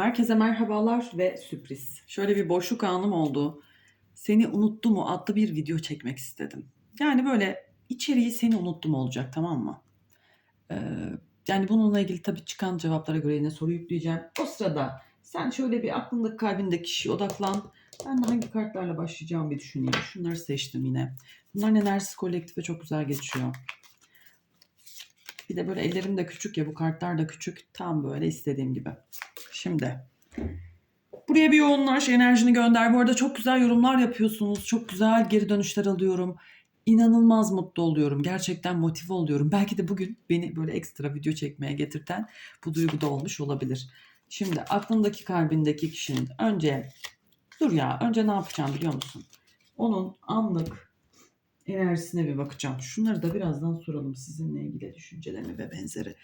Herkese merhabalar ve sürpriz. Şöyle bir boşluk anım oldu. Seni unuttu mu adlı bir video çekmek istedim. Yani böyle içeriği seni unuttum olacak tamam mı? Ee, yani bununla ilgili tabii çıkan cevaplara göre yine soru yükleyeceğim. O sırada sen şöyle bir aklındaki kalbindeki kişiye odaklan. Ben de hangi kartlarla başlayacağımı bir düşüneyim. Şunları seçtim yine. Bunların enerjisi kolektife çok güzel geçiyor. Bir de böyle ellerim de küçük ya bu kartlar da küçük. Tam böyle istediğim gibi. Şimdi buraya bir yoğunlaş, enerjini gönder. Bu arada çok güzel yorumlar yapıyorsunuz. Çok güzel geri dönüşler alıyorum. İnanılmaz mutlu oluyorum. Gerçekten motive oluyorum. Belki de bugün beni böyle ekstra video çekmeye getirten bu duygu da olmuş olabilir. Şimdi aklındaki kalbindeki kişinin önce dur ya önce ne yapacağım biliyor musun? Onun anlık enerjisine bir bakacağım. Şunları da birazdan soralım sizinle ilgili düşüncelerimi ve benzeri.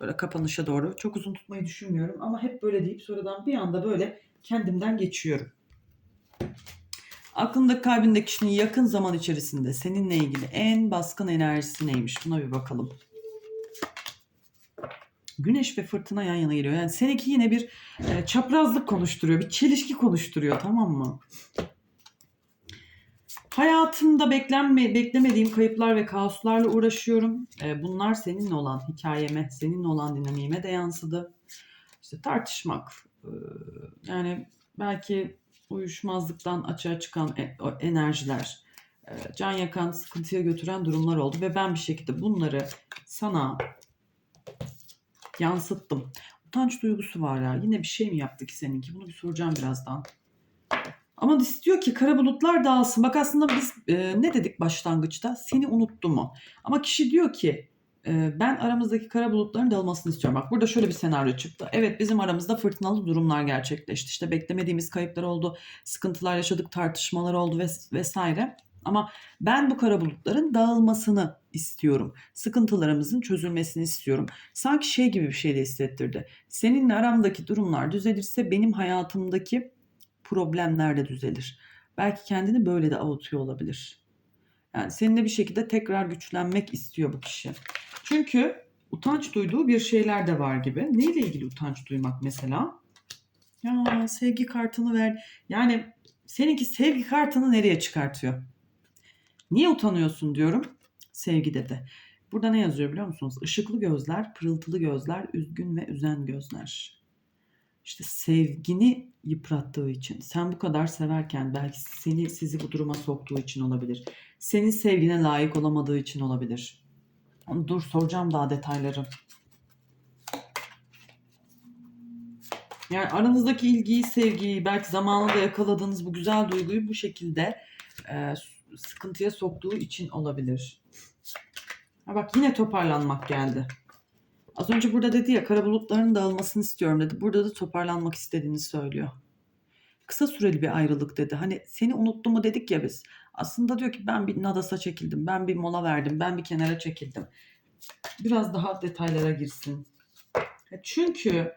Böyle kapanışa doğru. Çok uzun tutmayı düşünmüyorum ama hep böyle deyip sonradan bir anda böyle kendimden geçiyorum. Aklındaki kalbindeki kişinin yakın zaman içerisinde seninle ilgili en baskın enerjisi neymiş? Buna bir bakalım. Güneş ve fırtına yan yana geliyor. Yani seninki yine bir e, çaprazlık konuşturuyor. Bir çelişki konuşturuyor tamam mı? Hayatımda beklenme, beklemediğim kayıplar ve kaoslarla uğraşıyorum. E, bunlar seninle olan hikayeme, seninle olan dinamiğime de yansıdı. İşte tartışmak, e, yani belki uyuşmazlıktan açığa çıkan e- enerjiler, e, can yakan, sıkıntıya götüren durumlar oldu ve ben bir şekilde bunları sana yansıttım. Utanç duygusu var ya. Yine bir şey mi yaptı ki seninki? Bunu bir soracağım birazdan. Ama istiyor ki kara bulutlar dağılsın. Bak aslında biz e, ne dedik başlangıçta? Seni unuttu mu? Ama kişi diyor ki e, ben aramızdaki kara bulutların dağılmasını istiyorum. Bak burada şöyle bir senaryo çıktı. Evet bizim aramızda fırtınalı durumlar gerçekleşti. İşte beklemediğimiz kayıplar oldu, sıkıntılar yaşadık, tartışmalar oldu ves- vesaire. Ama ben bu kara bulutların dağılmasını istiyorum. Sıkıntılarımızın çözülmesini istiyorum. Sanki şey gibi bir şey de hissettirdi. Seninle aramdaki durumlar düzelirse benim hayatımdaki problemler de düzelir. Belki kendini böyle de avutuyor olabilir. Yani seninle bir şekilde tekrar güçlenmek istiyor bu kişi. Çünkü utanç duyduğu bir şeyler de var gibi. Neyle ilgili utanç duymak mesela? Ya sevgi kartını ver. Yani seninki sevgi kartını nereye çıkartıyor? Niye utanıyorsun diyorum. Sevgi dedi. Burada ne yazıyor biliyor musunuz? Işıklı gözler, pırıltılı gözler, üzgün ve üzen gözler. İşte sevgini yıprattığı için, sen bu kadar severken belki seni sizi bu duruma soktuğu için olabilir. Senin sevgine layık olamadığı için olabilir. Dur soracağım daha detayları. Yani aranızdaki ilgiyi, sevgiyi, belki zamanında yakaladığınız bu güzel duyguyu bu şekilde e, sıkıntıya soktuğu için olabilir. Ha bak yine toparlanmak geldi. Az önce burada dedi ya kara bulutların dağılmasını istiyorum dedi. Burada da toparlanmak istediğini söylüyor. Kısa süreli bir ayrılık dedi. Hani seni unuttu mu dedik ya biz. Aslında diyor ki ben bir Nadas'a çekildim. Ben bir mola verdim. Ben bir kenara çekildim. Biraz daha detaylara girsin. Çünkü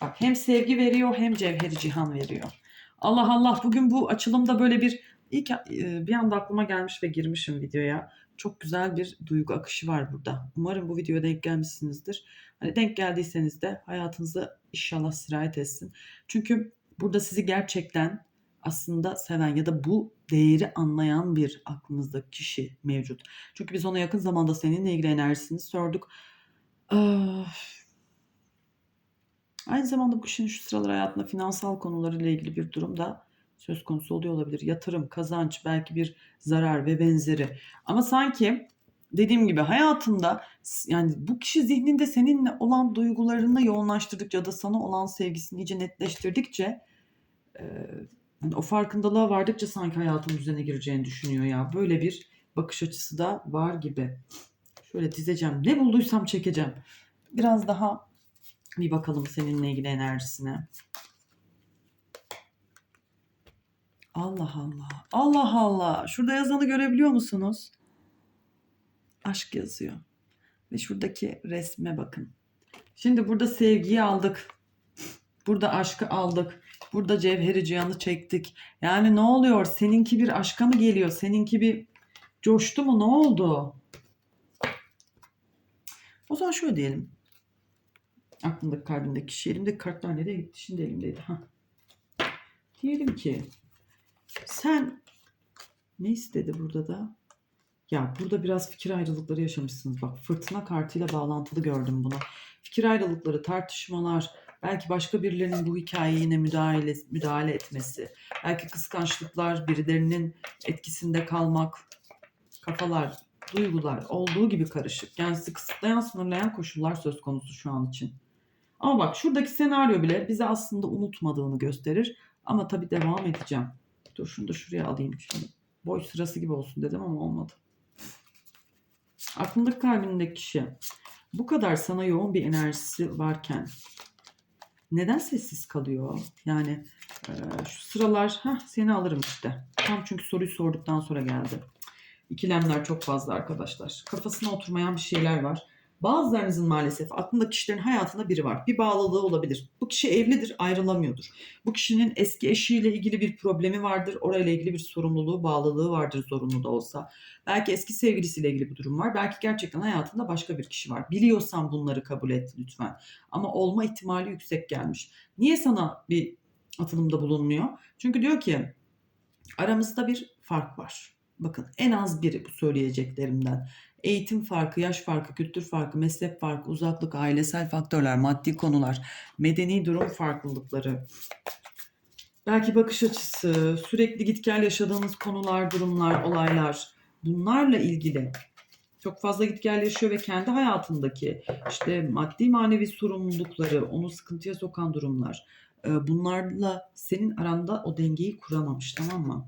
bak hem sevgi veriyor hem cevheri cihan veriyor. Allah Allah bugün bu açılımda böyle bir ilk e, bir anda aklıma gelmiş ve girmişim videoya. Çok güzel bir duygu akışı var burada. Umarım bu videoya denk gelmişsinizdir. Hani denk geldiyseniz de hayatınıza inşallah sirayet etsin. Çünkü burada sizi gerçekten aslında seven ya da bu değeri anlayan bir aklınızdaki kişi mevcut. Çünkü biz ona yakın zamanda seninle ilgili enerjisini sorduk. Ah. Aynı zamanda bu kişinin şu sıralar hayatında finansal konularıyla ilgili bir durum da söz konusu oluyor olabilir. Yatırım, kazanç, belki bir zarar ve benzeri. Ama sanki dediğim gibi hayatında yani bu kişi zihninde seninle olan duygularını yoğunlaştırdıkça da sana olan sevgisini iyice netleştirdikçe yani o farkındalığa vardıkça sanki hayatın düzene gireceğini düşünüyor ya. Böyle bir bakış açısı da var gibi. Şöyle dizeceğim. Ne bulduysam çekeceğim. Biraz daha bir bakalım seninle ilgili enerjisine. Allah Allah. Allah Allah. Şurada yazanı görebiliyor musunuz? Aşk yazıyor. Ve şuradaki resme bakın. Şimdi burada sevgiyi aldık. Burada aşkı aldık. Burada cevheri cihanı çektik. Yani ne oluyor? Seninki bir aşka mı geliyor? Seninki bir coştu mu? Ne oldu? O zaman şöyle diyelim. Aklındaki kalbindeki kişi. Elimdeki kartlar nereye gitti? Şimdi elimdeydi. Ha. Diyelim ki sen ne istedi burada da? Ya burada biraz fikir ayrılıkları yaşamışsınız. Bak fırtına kartıyla bağlantılı gördüm bunu. Fikir ayrılıkları, tartışmalar, belki başka birilerinin bu hikayeye yine müdahale, müdahale etmesi, belki kıskançlıklar, birilerinin etkisinde kalmak, kafalar, duygular olduğu gibi karışık. Yani sizi kısıtlayan, sınırlayan koşullar söz konusu şu an için. Ama bak şuradaki senaryo bile bize aslında unutmadığını gösterir. Ama tabii devam edeceğim. Dur şunu da şuraya alayım şimdi. Boy sırası gibi olsun dedim ama olmadı. Aklındaki kalbindeki kişi bu kadar sana yoğun bir enerjisi varken neden sessiz kalıyor? Yani e, şu sıralar heh, seni alırım işte. Tam çünkü soruyu sorduktan sonra geldi. İkilemler çok fazla arkadaşlar. Kafasına oturmayan bir şeyler var. Bazılarınızın maalesef aklında kişilerin hayatında biri var. Bir bağlılığı olabilir. Bu kişi evlidir, ayrılamıyordur. Bu kişinin eski eşiyle ilgili bir problemi vardır. Orayla ilgili bir sorumluluğu, bağlılığı vardır zorunlu da olsa. Belki eski sevgilisiyle ilgili bir durum var. Belki gerçekten hayatında başka bir kişi var. Biliyorsan bunları kabul et lütfen. Ama olma ihtimali yüksek gelmiş. Niye sana bir atılımda bulunmuyor? Çünkü diyor ki aramızda bir fark var. Bakın en az biri bu söyleyeceklerimden. Eğitim farkı, yaş farkı, kültür farkı, meslek farkı, uzaklık, ailesel faktörler, maddi konular, medeni durum farklılıkları. Belki bakış açısı, sürekli git gel yaşadığınız konular, durumlar, olaylar. Bunlarla ilgili çok fazla git gel yaşıyor ve kendi hayatındaki işte maddi manevi sorumlulukları, onu sıkıntıya sokan durumlar. e, Bunlarla senin aranda o dengeyi kuramamış tamam mı?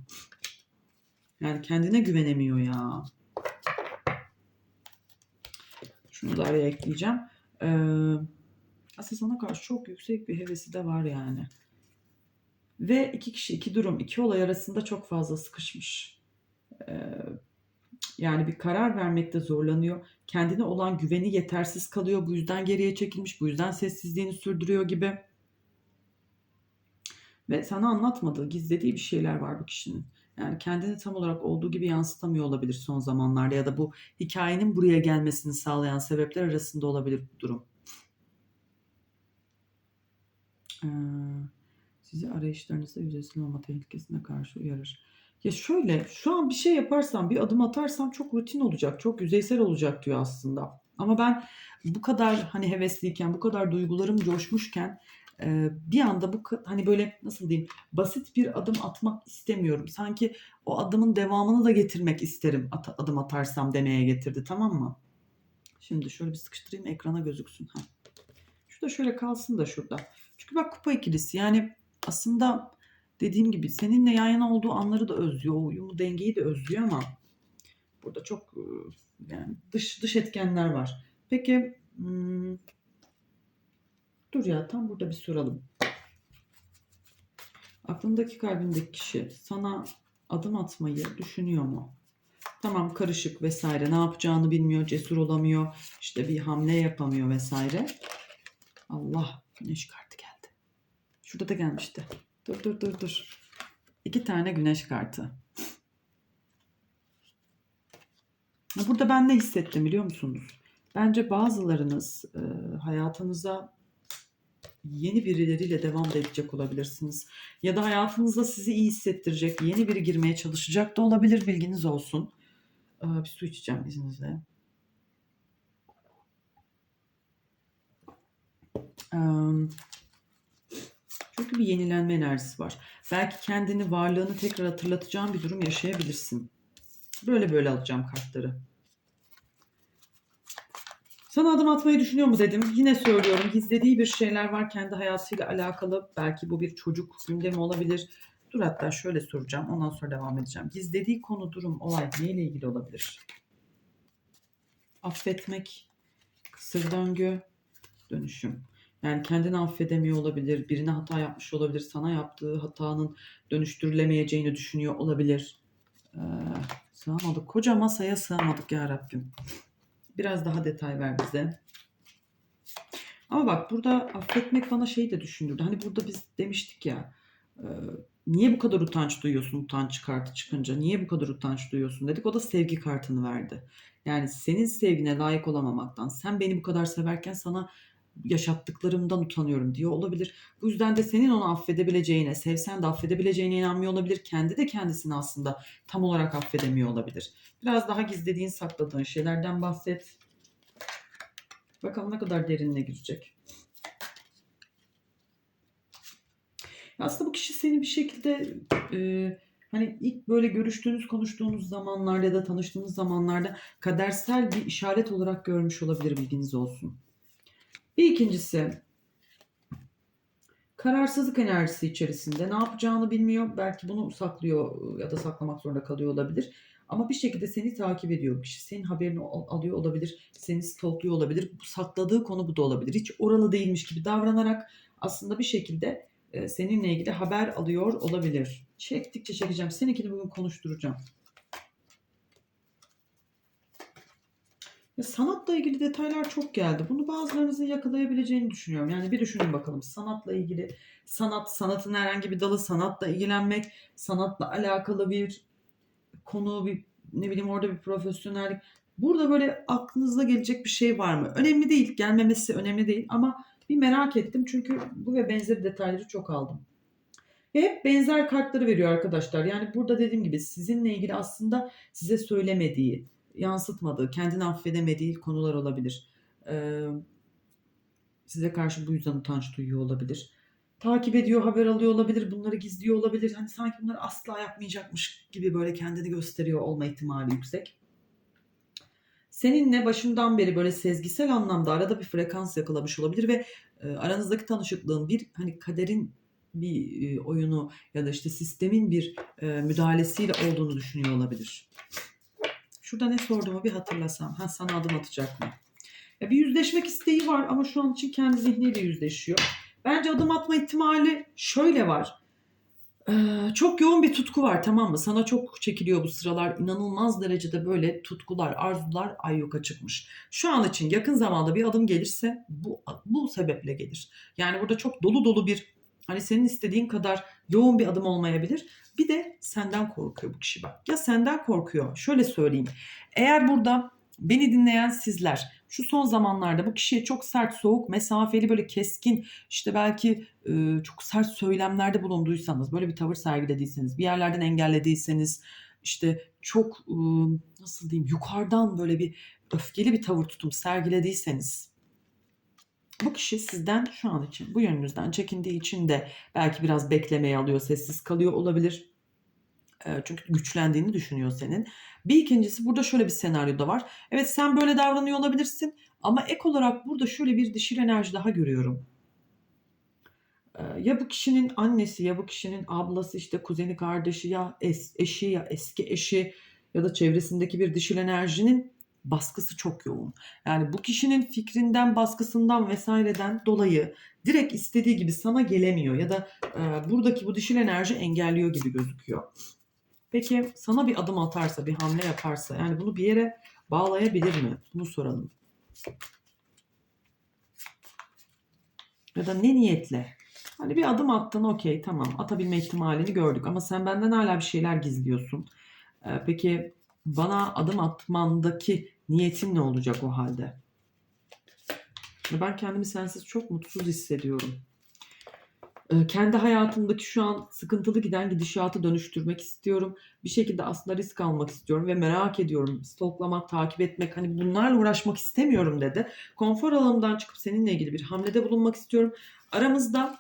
Yani kendine güvenemiyor ya. Şunu da araya ekleyeceğim. Ee, aslında sana karşı çok yüksek bir hevesi de var yani. Ve iki kişi, iki durum, iki olay arasında çok fazla sıkışmış. Ee, yani bir karar vermekte zorlanıyor. Kendine olan güveni yetersiz kalıyor. Bu yüzden geriye çekilmiş. Bu yüzden sessizliğini sürdürüyor gibi. Ve sana anlatmadığı, gizlediği bir şeyler var bu kişinin. Yani kendini tam olarak olduğu gibi yansıtamıyor olabilir son zamanlarda ya da bu hikayenin buraya gelmesini sağlayan sebepler arasında olabilir bu durum. Ee, sizi arayışlarınızda yüzeysel olma tehlikesine karşı uyarır. Ya şöyle, şu an bir şey yaparsam, bir adım atarsam çok rutin olacak, çok yüzeysel olacak diyor aslında. Ama ben bu kadar hani hevesliyken, bu kadar duygularım coşmuşken bir anda bu hani böyle nasıl diyeyim basit bir adım atmak istemiyorum. Sanki o adımın devamını da getirmek isterim at- adım atarsam demeye getirdi tamam mı? Şimdi şöyle bir sıkıştırayım ekrana gözüksün. Ha. Şu da şöyle kalsın da şurada. Çünkü bak kupa ikilisi yani aslında dediğim gibi seninle yan yana olduğu anları da özlüyor. O uyumu dengeyi de özlüyor ama burada çok yani dış dış etkenler var. Peki hmm, dur ya tam burada bir soralım. Aklındaki kalbindeki kişi sana adım atmayı düşünüyor mu? Tamam karışık vesaire ne yapacağını bilmiyor, cesur olamıyor, işte bir hamle yapamıyor vesaire. Allah güneş kartı geldi. Şurada da gelmişti. Dur dur dur dur. İki tane güneş kartı. Burada ben ne hissettim biliyor musunuz? Bence bazılarınız e, hayatınıza yeni birileriyle devam da edecek olabilirsiniz. Ya da hayatınızda sizi iyi hissettirecek yeni biri girmeye çalışacak da olabilir bilginiz olsun. Ee, bir su içeceğim izninizle. Çünkü bir yenilenme enerjisi var. Belki kendini varlığını tekrar hatırlatacağın bir durum yaşayabilirsin. Böyle böyle alacağım kartları. Sana adım atmayı düşünüyor mu dedim. Yine söylüyorum gizlediği bir şeyler var kendi hayatıyla alakalı. Belki bu bir çocuk gündemi olabilir. Dur hatta şöyle soracağım ondan sonra devam edeceğim. Gizlediği konu, durum, olay neyle ilgili olabilir? Affetmek, kısır döngü, dönüşüm. Yani kendini affedemiyor olabilir, birine hata yapmış olabilir, sana yaptığı hatanın dönüştürülemeyeceğini düşünüyor olabilir. Ee, sığamadık, koca masaya sığamadık ya Rabbim. Biraz daha detay ver bize. Ama bak burada affetmek bana şeyi de düşündürdü. Hani burada biz demiştik ya e, niye bu kadar utanç duyuyorsun utanç kartı çıkınca? Niye bu kadar utanç duyuyorsun dedik. O da sevgi kartını verdi. Yani senin sevgine layık olamamaktan, sen beni bu kadar severken sana yaşattıklarımdan utanıyorum diyor olabilir. Bu yüzden de senin onu affedebileceğine, sevsen de affedebileceğine inanmıyor olabilir. Kendi de kendisini aslında tam olarak affedemiyor olabilir. Biraz daha gizlediğin, sakladığın şeylerden bahset. Bakalım ne kadar derinine girecek. Aslında bu kişi seni bir şekilde e, hani ilk böyle görüştüğünüz, konuştuğunuz zamanlarda ya da tanıştığınız zamanlarda kadersel bir işaret olarak görmüş olabilir bilginiz olsun. Bir ikincisi kararsızlık enerjisi içerisinde ne yapacağını bilmiyor. Belki bunu saklıyor ya da saklamak zorunda kalıyor olabilir. Ama bir şekilde seni takip ediyor. Kişi senin haberini al- alıyor olabilir. Seni stalkluyor olabilir. Bu sakladığı konu bu da olabilir. Hiç oralı değilmiş gibi davranarak aslında bir şekilde e, seninle ilgili haber alıyor olabilir. Çektikçe çekeceğim. Seninkini bugün konuşturacağım. Sanatla ilgili detaylar çok geldi. Bunu bazılarınızın yakalayabileceğini düşünüyorum. Yani bir düşünün bakalım. Sanatla ilgili, sanat, sanatın herhangi bir dalı, sanatla ilgilenmek, sanatla alakalı bir konu, bir ne bileyim orada bir profesyonellik. Burada böyle aklınıza gelecek bir şey var mı? Önemli değil. Gelmemesi önemli değil ama bir merak ettim. Çünkü bu ve benzeri detayları çok aldım. Ve hep benzer kartları veriyor arkadaşlar. Yani burada dediğim gibi sizinle ilgili aslında size söylemediği, yansıtmadığı, kendini affedemediği konular olabilir. Ee, size karşı bu yüzden utanç duyuyor olabilir. Takip ediyor, haber alıyor olabilir, bunları gizliyor olabilir. Hani sanki bunları asla yapmayacakmış gibi böyle kendini gösteriyor olma ihtimali yüksek. Seninle başından beri böyle sezgisel anlamda arada bir frekans yakalamış olabilir ve e, aranızdaki tanışıklığın bir hani kaderin bir e, oyunu ya da işte sistemin bir e, müdahalesiyle olduğunu düşünüyor olabilir. Şurada ne sorduğumu bir hatırlasam. Ha sana adım atacak mı? Ya bir yüzleşmek isteği var ama şu an için kendi zihniyle yüzleşiyor. Bence adım atma ihtimali şöyle var. Ee, çok yoğun bir tutku var tamam mı? Sana çok çekiliyor bu sıralar. İnanılmaz derecede böyle tutkular, arzular ayyuka çıkmış. Şu an için yakın zamanda bir adım gelirse bu, bu sebeple gelir. Yani burada çok dolu dolu bir hani senin istediğin kadar yoğun bir adım olmayabilir. Bir de senden korkuyor bu kişi bak. Ya senden korkuyor. Şöyle söyleyeyim. Eğer burada beni dinleyen sizler şu son zamanlarda bu kişiye çok sert, soğuk, mesafeli böyle keskin işte belki e, çok sert söylemlerde bulunduysanız, böyle bir tavır sergilediyseniz, bir yerlerden engellediyseniz işte çok e, nasıl diyeyim yukarıdan böyle bir öfkeli bir tavır tutum sergilediyseniz bu kişi sizden şu an için bu yönünüzden çekindiği için de belki biraz beklemeye alıyor, sessiz kalıyor olabilir. E, Çünkü güçlendiğini düşünüyor senin. Bir ikincisi burada şöyle bir senaryo da var. Evet sen böyle davranıyor olabilirsin ama ek olarak burada şöyle bir dişil enerji daha görüyorum. E, Ya bu kişinin annesi ya bu kişinin ablası işte kuzeni kardeşi ya es, eşi ya eski eşi ya da çevresindeki bir dişil enerjinin baskısı çok yoğun. Yani bu kişinin fikrinden, baskısından vesaireden dolayı direkt istediği gibi sana gelemiyor ya da e, buradaki bu dişil enerji engelliyor gibi gözüküyor. Peki sana bir adım atarsa, bir hamle yaparsa yani bunu bir yere bağlayabilir mi? Bunu soralım. Ya da ne niyetle? Hani bir adım attın okey tamam atabilme ihtimalini gördük ama sen benden hala bir şeyler gizliyorsun. Ee, peki bana adım atmandaki niyetin ne olacak o halde? Ben kendimi sensiz çok mutsuz hissediyorum. Ee, Kendi hayatımdaki şu an sıkıntılı giden gidişatı dönüştürmek istiyorum. Bir şekilde aslında risk almak istiyorum ve merak ediyorum. Stalklamak, takip etmek hani bunlarla uğraşmak istemiyorum dedi. Konfor alanımdan çıkıp seninle ilgili bir hamlede bulunmak istiyorum. Aramızda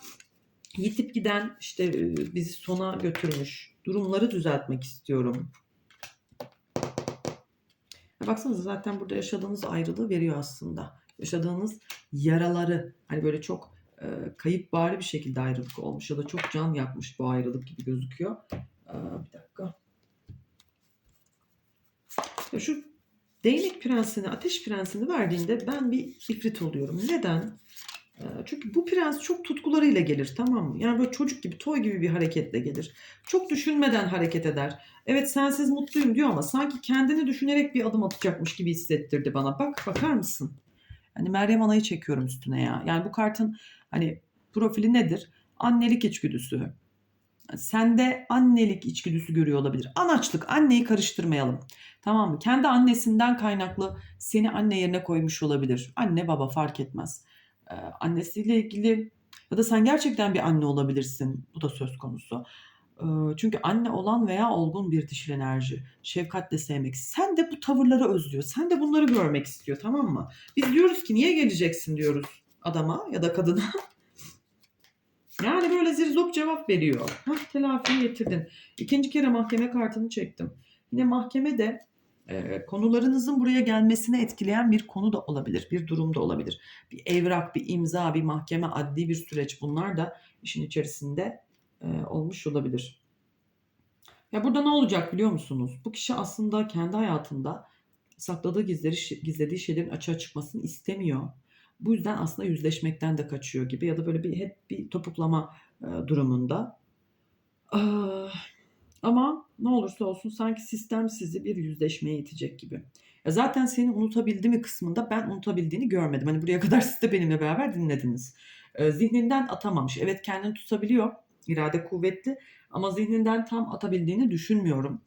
yitip giden işte e, bizi sona götürmüş durumları düzeltmek istiyorum. Ya baksanıza zaten burada yaşadığınız ayrılığı veriyor aslında. Yaşadığınız yaraları hani böyle çok e, kayıp bari bir şekilde ayrılık olmuş ya da çok can yakmış bu ayrılık gibi gözüküyor. Aa, bir dakika. Ya şu değnek prensini, ateş prensini verdiğinde ben bir ifrit oluyorum. Neden? Ee, Çünkü bu prens çok tutkularıyla gelir tamam mı? Yani böyle çocuk gibi, toy gibi bir hareketle gelir. Çok düşünmeden hareket eder. Evet sensiz mutluyum diyor ama sanki kendini düşünerek bir adım atacakmış gibi hissettirdi bana. Bak bakar mısın? Hani Meryem Ana'yı çekiyorum üstüne ya. Yani bu kartın hani profili nedir? Annelik içgüdüsü. Sende annelik içgüdüsü görüyor olabilir. Anaçlık, anneyi karıştırmayalım. Tamam mı? Kendi annesinden kaynaklı seni anne yerine koymuş olabilir. Anne baba fark etmez. E, annesiyle ilgili ya da sen gerçekten bir anne olabilirsin. Bu da söz konusu. E, çünkü anne olan veya olgun bir dişil enerji, şefkatle sevmek. Sen de bu tavırları özlüyor. Sen de bunları görmek istiyor tamam mı? Biz diyoruz ki niye geleceksin diyoruz adama ya da kadına. Yani böyle zirzop cevap veriyor. Hah telafiyi getirdin. İkinci kere mahkeme kartını çektim. Yine mahkemede e, konularınızın buraya gelmesine etkileyen bir konu da olabilir. Bir durum da olabilir. Bir evrak, bir imza, bir mahkeme, adli bir süreç bunlar da işin içerisinde e, olmuş olabilir. Ya burada ne olacak biliyor musunuz? Bu kişi aslında kendi hayatında sakladığı gizleri, gizlediği şeylerin açığa çıkmasını istemiyor. Bu yüzden aslında yüzleşmekten de kaçıyor gibi ya da böyle bir hep bir topuklama e, durumunda. Ah, ama ne olursa olsun sanki sistem sizi bir yüzleşmeye itecek gibi. Ya zaten seni unutabildi mi kısmında ben unutabildiğini görmedim. Hani buraya kadar siz de benimle beraber dinlediniz. E, zihninden atamamış. Evet kendini tutabiliyor. İrade kuvvetli ama zihninden tam atabildiğini düşünmüyorum.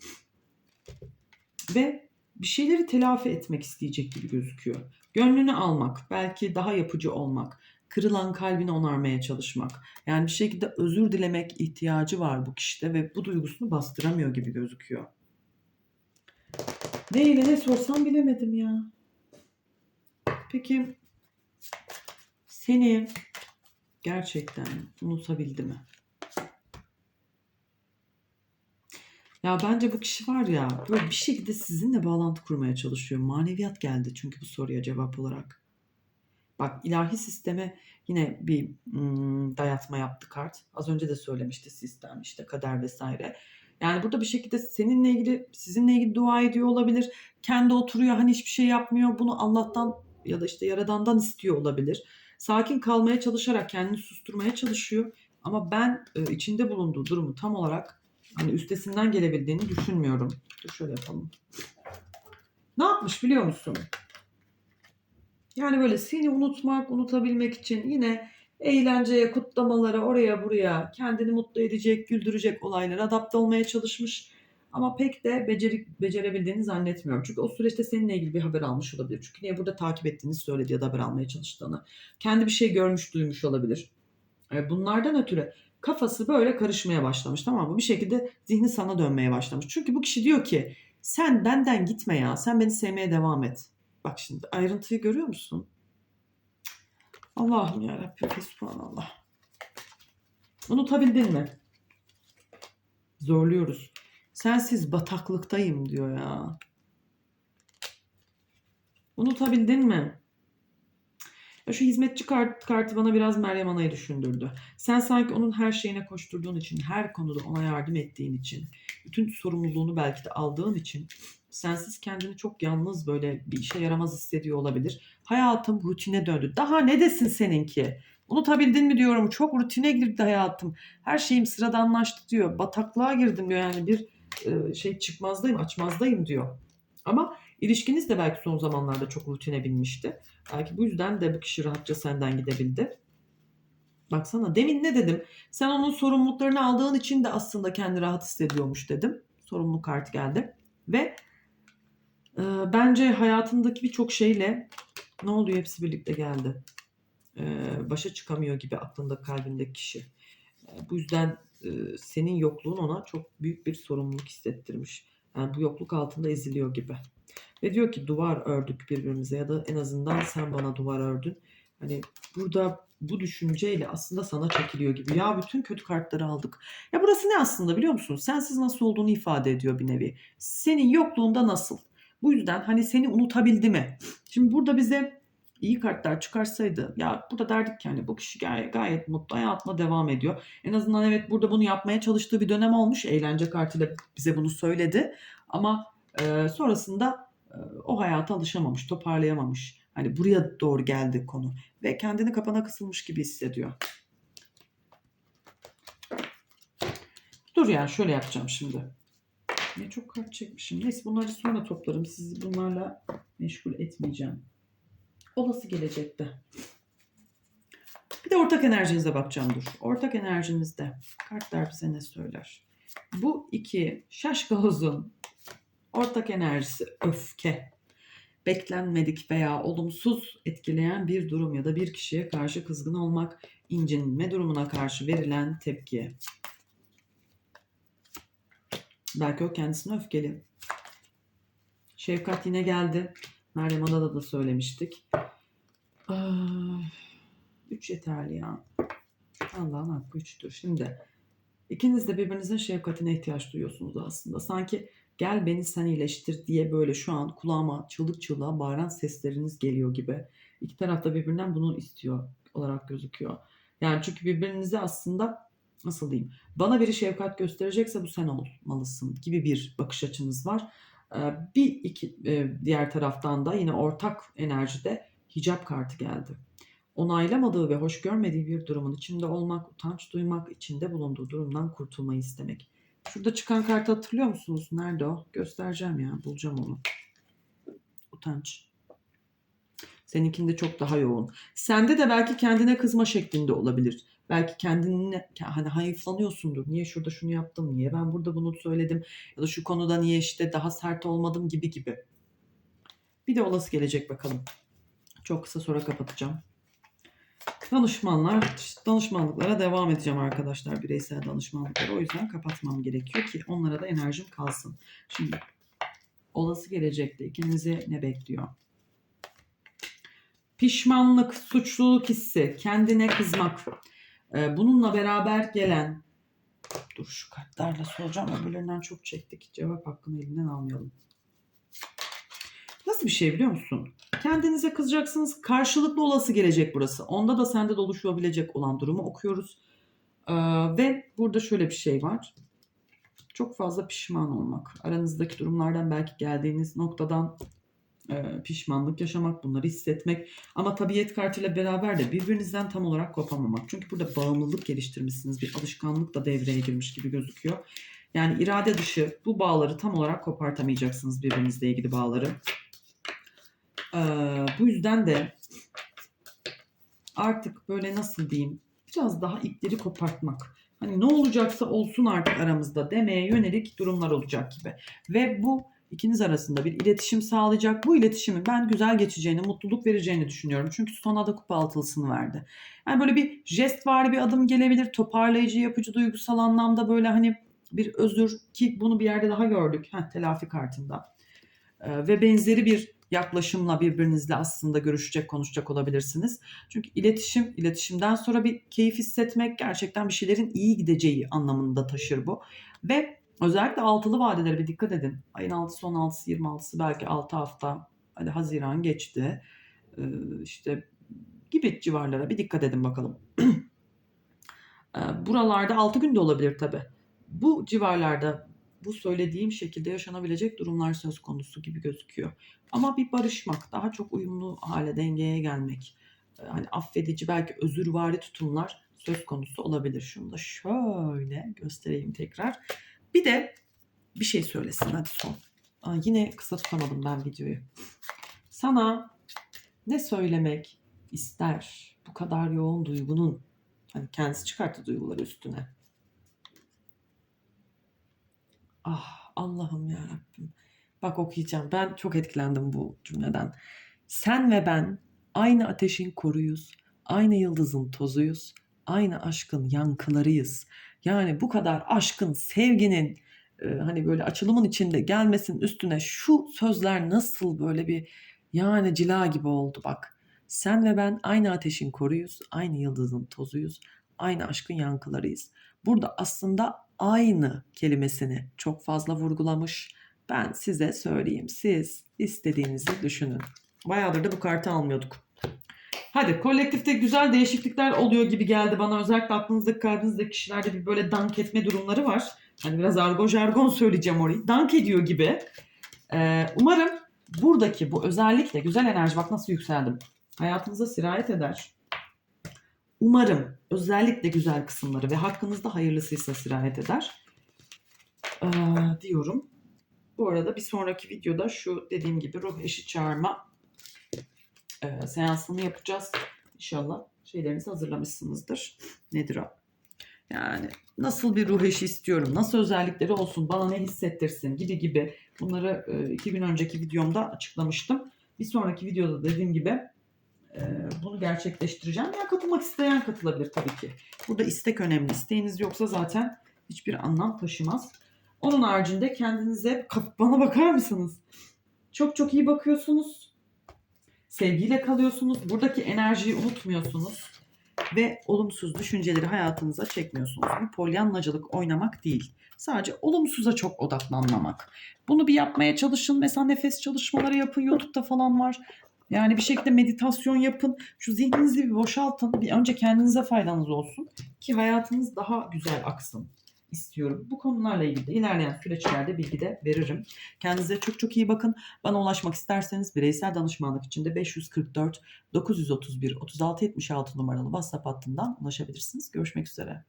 Ve bir şeyleri telafi etmek isteyecek gibi gözüküyor. Gönlünü almak, belki daha yapıcı olmak, kırılan kalbini onarmaya çalışmak. Yani bir şekilde özür dilemek ihtiyacı var bu kişide ve bu duygusunu bastıramıyor gibi gözüküyor. Ne ile ne sorsam bilemedim ya. Peki seni gerçekten unutabildi mi? Ya bence bu kişi var ya böyle bir şekilde sizinle bağlantı kurmaya çalışıyor. Maneviyat geldi çünkü bu soruya cevap olarak. Bak ilahi sisteme yine bir hmm, dayatma yaptı kart. Az önce de söylemişti sistem işte kader vesaire. Yani burada bir şekilde seninle ilgili sizinle ilgili dua ediyor olabilir. Kendi oturuyor hani hiçbir şey yapmıyor. Bunu Allah'tan ya da işte yaradandan istiyor olabilir. Sakin kalmaya çalışarak kendini susturmaya çalışıyor. Ama ben e, içinde bulunduğu durumu tam olarak hani üstesinden gelebildiğini düşünmüyorum. Dur şöyle yapalım. Ne yapmış biliyor musun? Yani böyle seni unutmak, unutabilmek için yine eğlenceye, kutlamalara, oraya buraya kendini mutlu edecek, güldürecek olaylara adapte olmaya çalışmış. Ama pek de beceri, becerebildiğini zannetmiyorum. Çünkü o süreçte seninle ilgili bir haber almış olabilir. Çünkü niye burada takip ettiğini söyledi ya da haber almaya çalıştığını. Kendi bir şey görmüş, duymuş olabilir. E, Bunlardan ötürü kafası böyle karışmaya başlamış tamam mı? Bir şekilde zihni sana dönmeye başlamış. Çünkü bu kişi diyor ki sen benden gitme ya. Sen beni sevmeye devam et. Bak şimdi ayrıntıyı görüyor musun? Allah'ım ya Rabbi Subhanallah. Unutabildin mi? Zorluyoruz. Sensiz bataklıktayım diyor ya. Unutabildin mi? Ya şu hizmetçi kart, kartı bana biraz Meryem Ana'yı düşündürdü. Sen sanki onun her şeyine koşturduğun için, her konuda ona yardım ettiğin için, bütün sorumluluğunu belki de aldığın için sensiz kendini çok yalnız böyle bir işe yaramaz hissediyor olabilir. Hayatım rutine döndü. Daha ne desin seninki? Unutabildin mi diyorum. Çok rutine girdi hayatım. Her şeyim sıradanlaştı diyor. Bataklığa girdim diyor. Yani bir e, şey çıkmazdayım, açmazdayım diyor. Ama ilişkiniz de belki son zamanlarda çok rutine binmişti. Belki bu yüzden de bu kişi rahatça senden gidebildi. Baksana demin ne dedim? Sen onun sorumluluklarını aldığın için de aslında kendi rahat hissediyormuş dedim. Sorumluluk kartı geldi. Ve e, bence hayatındaki birçok şeyle ne oluyor hepsi birlikte geldi. E, başa çıkamıyor gibi aklında kalbindeki kişi. E, bu yüzden e, senin yokluğun ona çok büyük bir sorumluluk hissettirmiş. Yani bu yokluk altında eziliyor gibi. Ve diyor ki duvar ördük birbirimize ya da en azından sen bana duvar ördün. Hani burada bu düşünceyle aslında sana çekiliyor gibi. Ya bütün kötü kartları aldık. Ya burası ne aslında biliyor musun? Sensiz nasıl olduğunu ifade ediyor bir nevi. Senin yokluğunda nasıl? Bu yüzden hani seni unutabildi mi? Şimdi burada bize iyi kartlar çıkarsaydı ya burada derdik ki hani bu kişi gayet, gayet mutlu hayatına devam ediyor. En azından evet burada bunu yapmaya çalıştığı bir dönem olmuş. Eğlence kartıyla bize bunu söyledi. Ama e, sonrasında e, o hayata alışamamış, toparlayamamış. Hani buraya doğru geldi konu ve kendini kapana kısılmış gibi hissediyor. Dur yani şöyle yapacağım şimdi. Ne çok kart çekmişim. Neyse bunları sonra toplarım. Sizi bunlarla meşgul etmeyeceğim. Olası gelecekte. Bir de ortak enerjinize bakacağım dur. Ortak enerjinizde kartlar bize ne söyler? Bu iki şaşkalozun ortak enerjisi öfke. Beklenmedik veya olumsuz etkileyen bir durum ya da bir kişiye karşı kızgın olmak, incinme durumuna karşı verilen tepki. Belki o kendisine öfkeli. Şefkat yine geldi. Meryem Adada da söylemiştik. Ah, Üç yeterli ya. Allah'ın hakkı üçtür. Şimdi ikiniz de birbirinizin şefkatine ihtiyaç duyuyorsunuz aslında. Sanki gel beni sen iyileştir diye böyle şu an kulağıma çığlık çığlığa bağıran sesleriniz geliyor gibi. İki taraf da birbirinden bunu istiyor olarak gözüküyor. Yani çünkü birbirinize aslında nasıl diyeyim bana biri şefkat gösterecekse bu sen olmalısın gibi bir bakış açınız var. Ee, Bir iki e, diğer taraftan da yine ortak enerjide hicap kartı geldi. Onaylamadığı ve hoş görmediği bir durumun içinde olmak, utanç duymak, içinde bulunduğu durumdan kurtulmayı istemek. Şurada çıkan kartı hatırlıyor musunuz? Nerede o? Göstereceğim ya. Bulacağım onu. Utanç. Seninkinde çok daha yoğun. Sende de belki kendine kızma şeklinde olabilir. Belki kendine hani hayıflanıyorsundur. Niye şurada şunu yaptım? Niye ben burada bunu söyledim? Ya da şu konuda niye işte daha sert olmadım gibi gibi. Bir de olası gelecek bakalım. Çok kısa sonra kapatacağım. Danışmanlar, danışmanlıklara devam edeceğim arkadaşlar. Bireysel danışmanlıklara. O yüzden kapatmam gerekiyor ki onlara da enerjim kalsın. Şimdi olası gelecekte ikinizi ne bekliyor? Pişmanlık, suçluluk hissi, kendine kızmak. Ee, Bununla beraber gelen Dur şu kartlarla soracağım. Öbürlerinden çok çektik. Cevap hakkını elinden almayalım. Bir şey biliyor musun? Kendinize kızacaksınız. Karşılıklı olası gelecek burası. Onda da sende de oluşabilecek olan durumu okuyoruz. Ee, ve burada şöyle bir şey var. Çok fazla pişman olmak. Aranızdaki durumlardan belki geldiğiniz noktadan e, pişmanlık yaşamak, bunları hissetmek. Ama tabiyet kartıyla beraber de birbirinizden tam olarak kopamamak. Çünkü burada bağımlılık geliştirmişsiniz. Bir alışkanlık da devreye girmiş gibi gözüküyor. Yani irade dışı bu bağları tam olarak kopartamayacaksınız birbirinizle ilgili bağları. Ee, bu yüzden de artık böyle nasıl diyeyim biraz daha ipleri kopartmak. Hani ne olacaksa olsun artık aramızda demeye yönelik durumlar olacak gibi. Ve bu ikiniz arasında bir iletişim sağlayacak. Bu iletişimin ben güzel geçeceğini, mutluluk vereceğini düşünüyorum. Çünkü sona da kupa altılısını verdi. Yani böyle bir jest var bir adım gelebilir. Toparlayıcı, yapıcı, duygusal anlamda böyle hani bir özür ki bunu bir yerde daha gördük. Heh, telafi kartında. Ee, ve benzeri bir yaklaşımla birbirinizle aslında görüşecek, konuşacak olabilirsiniz. Çünkü iletişim, iletişimden sonra bir keyif hissetmek gerçekten bir şeylerin iyi gideceği anlamında taşır bu. Ve özellikle altılı vadelere bir dikkat edin. Ayın 6'sı, 16'sı, 26'sı belki 6 hafta, hadi Haziran geçti. Ee, işte gibi civarlara bir dikkat edin bakalım. Ee, Buralarda 6 günde olabilir tabi. Bu civarlarda bu söylediğim şekilde yaşanabilecek durumlar söz konusu gibi gözüküyor. Ama bir barışmak, daha çok uyumlu hale, dengeye gelmek, e, hani affedici belki özürvari tutumlar söz konusu olabilir. Şunu da şöyle göstereyim tekrar. Bir de bir şey söylesin hadi son. Aa, yine kısa tutamadım ben videoyu. Sana ne söylemek ister bu kadar yoğun duygunun? Hani kendisi çıkarttı duyguları üstüne. Ah Allah'ım ya Rabbim. Bak okuyacağım. Ben çok etkilendim bu cümleden. Sen ve ben aynı ateşin koruyuz, aynı yıldızın tozuyuz, aynı aşkın yankılarıyız. Yani bu kadar aşkın, sevginin e, hani böyle açılımın içinde gelmesinin üstüne şu sözler nasıl böyle bir yani cila gibi oldu bak. Sen ve ben aynı ateşin koruyuz, aynı yıldızın tozuyuz, aynı aşkın yankılarıyız. Burada aslında aynı kelimesini çok fazla vurgulamış. Ben size söyleyeyim. Siz istediğinizi düşünün. Bayağıdır da bu kartı almıyorduk. Hadi kolektifte güzel değişiklikler oluyor gibi geldi bana. Özellikle aklınızdaki kalbinizdeki kişilerde bir böyle dank etme durumları var. Hani biraz argo jargon söyleyeceğim orayı. Dank ediyor gibi. Ee, umarım buradaki bu özellikle güzel enerji bak nasıl yükseldim. Hayatınıza sirayet eder. Umarım özellikle güzel kısımları ve hakkınızda hayırlısıysa sirayet eder. Ee, diyorum. Bu arada bir sonraki videoda şu dediğim gibi ruh eşi çağırma e, seansını yapacağız. İnşallah şeylerinizi hazırlamışsınızdır. Nedir o? Yani nasıl bir ruh eşi istiyorum, nasıl özellikleri olsun, bana ne hissettirsin gibi gibi bunları e, iki önceki videomda açıklamıştım. Bir sonraki videoda dediğim gibi bunu gerçekleştireceğim. Ya katılmak isteyen katılabilir tabii ki. Burada istek önemli. İsteğiniz yoksa zaten hiçbir anlam taşımaz. Onun haricinde kendinize bana bakar mısınız? Çok çok iyi bakıyorsunuz. Sevgiyle kalıyorsunuz. Buradaki enerjiyi unutmuyorsunuz. Ve olumsuz düşünceleri hayatınıza çekmiyorsunuz. Bu polyanlacılık oynamak değil. Sadece olumsuza çok odaklanmamak. Bunu bir yapmaya çalışın. Mesela nefes çalışmaları yapın. YouTube'da falan var. Yani bir şekilde meditasyon yapın. Şu zihninizi bir boşaltın. Bir önce kendinize faydanız olsun. Ki hayatınız daha güzel aksın istiyorum. Bu konularla ilgili de ilerleyen süreçlerde bilgi de veririm. Kendinize çok çok iyi bakın. Bana ulaşmak isterseniz bireysel danışmanlık için de 544 931 3676 numaralı WhatsApp hattından ulaşabilirsiniz. Görüşmek üzere.